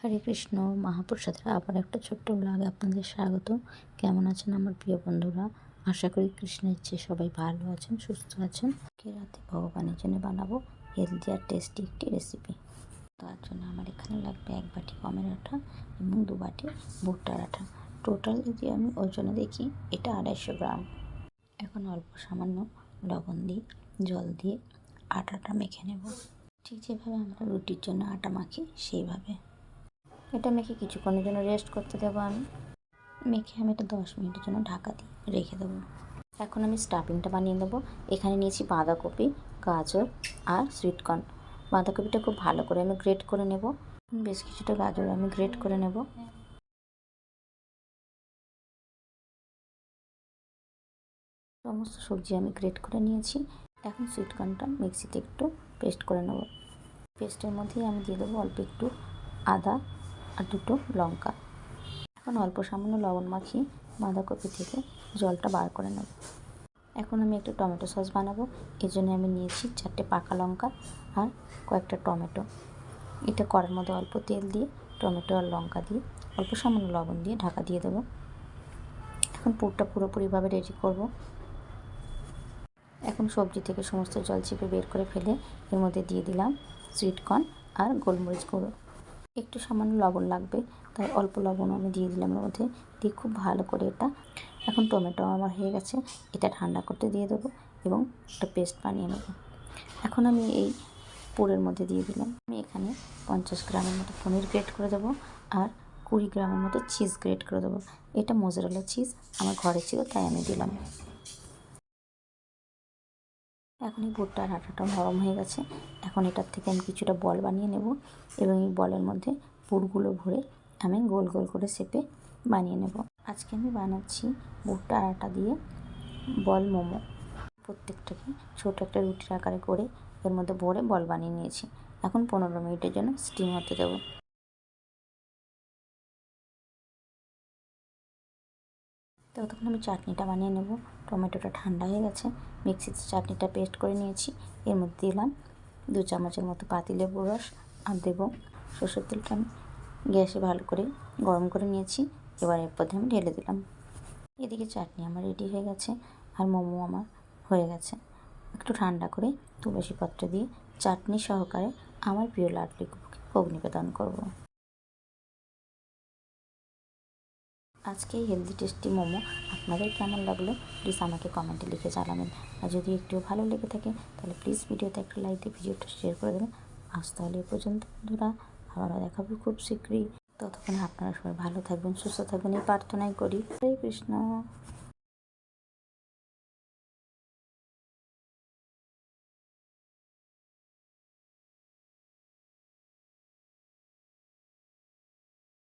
হরে কৃষ্ণ, মহাপ্রসাদের, আবার একটা ছোট্ট ব্লগে আপনাদের স্বাগত। কেমন আছেন আমার প্রিয় বন্ধুরা? আশা করি কৃষ্ণের ইচ্ছে সবাই ভালো আছেন, সুস্থ আছেন। আজকে রাতে ভগবানের জন্য বানাবো হেলদি আর টেস্টি একটি রেসিপি তার জন্য আমার এখানে লাগবে এক বাটি গমের আটা এবং দু বাটি ভুট্টার আঠা। টোটাল যদি আমি ওজনে দেখি, এটা আড়াইশো গ্রাম। এখন অল্প সামান্য লবণ দিয়ে, জল দিয়ে আটাটা মেখে নেব। ঠিক যেভাবে আমরা রুটির জন্য আটা মাখি, সেইভাবে। এটা মেখে কিছুক্ষণের জন্য রেস্ট করতে দেবো আমি। মেখে আমি এটা দশ মিনিটের জন্য ঢাকা দিয়ে রেখে দেবো। এখন আমি স্টাফিংটা বানিয়ে দেবো এখানে নিয়েছি বাঁধাকপি, গাজর আর সুইটকর্ন বাঁধাকপিটা খুব ভালো করে আমি গ্রেট করে নেব। বেশ কিছুটা গাজর আমি গ্রেট করে নেব। সমস্ত সবজি আমি গ্রেট করে নিয়েছি। এখন সুইটকর্নটা মিক্সিতে একটু পেস্ট করে নেব। পেস্টের মধ্যেই আমি দিয়ে দেবো অল্প একটু আদা আর দুটো লঙ্কা। এখন অল্প সামান্য লবণ মাখিয়ে বাঁধাকপি থেকে জলটা বার করে নেব। এখন আমি একটু টমেটো সস বানাবো। এই জন্য আমি নিয়েছি চারটে পাকা লঙ্কা আর কয়েকটা টমেটো। এটা করার মধ্যে অল্প তেল দিয়ে, টমেটো আর লঙ্কা দিয়ে, অল্প সামান্য লবণ দিয়ে ঢাকা দিয়ে দেবো। এখন পুরটা পুরোপুরিভাবে রেডি করব। এখন সবজি থেকে সমস্ত জল চিপে বের করে ফেলে এর মধ্যে দিয়ে দিলাম সুইটকর্ন আর গোলমরিচ গুঁড়ো। একটু সামান্য লবণ লাগবে। তাই অল্প লবণ আমি দিয়ে দিলাম এর মধ্যে। দিয়ে খুব ভালো করে এটা, এখন টমেটো আমার হয়ে গেছে, এটা ঠান্ডা করতে দিয়ে দেবো এবং একটা পেস্ট বানিয়ে নেব। এখন আমি এই পুরের মধ্যে দিয়ে দিলাম। আমি এখানে পঞ্চাশ গ্রামের মতো পনির গ্রেট করে দেবো আর কুড়ি গ্রামের মতো চিজ গ্রেট করে দেবো। এটা মোজারেলা চিজ আমার ঘরে ছিল, তাই আমি দিলাম। এখন এই ভুট্টার আটাটা নরম হয়ে গেছে। এখন এটার থেকে আমি কিছুটা বল বানিয়ে নেব এবং এই বলের মধ্যে পুরগুলো ভরে আমি গোল গোল করে সেপে বানিয়ে নেব। আজকে আমি বানাচ্ছি ভুট্টার আটা দিয়ে বল মোমো। প্রত্যেকটাকে ছোটো একটা রুটির আকারে করে এর মধ্যে ভরে বল বানিয়ে নিয়েছি। এখন পনেরো মিনিটের জন্য স্টিম হতে দেবো। ততক্ষণ আমি চাটনিটা বানিয়ে নেব। টমেটোটা ঠান্ডা হয়ে গেছে। মিক্সিতে চাটনিটা পেস্ট করে নিয়েছি। এর মধ্যে দিলাম দু চামচের মতো পাতিলেবুর রস আর দেবো সর্ষের তেলটা আমি। গ্যাসে ভালো করে গরম করে নিয়েছি। এবার এর মধ্যে আমি ঢেলে দিলাম। এদিকে চাটনি আমার রেডি হয়ে গেছে আর মোমো আমার হয়ে গেছে। একটু ঠান্ডা করে তুলসী পত্র দিয়ে চাটনি সহকারে আমার প্রিয় লাডলি ভোগ নিবেদন করব। আজকে হেলদি টেস্টি মোমো আপনাদের কেমন লাগল? প্লিজ আমাকে কমেন্টে লিখে জানাবেন। আর যদি একটু ভালো লেগে থাকে, তাহলে প্লিজ ভিডিওতে একটা লাইক দিয়ে ভিডিওটা শেয়ার করে দেবেন। আজ তাহলে এ পর্যন্ত, বন্ধুরা, আবারও দেখাবো খুব শীঘ্রই। ততক্ষণে আপনারা সবাই ভালো থাকবেন, সুস্থ থাকবেন, এই প্রার্থনাই করি। হরে কৃষ্ণ।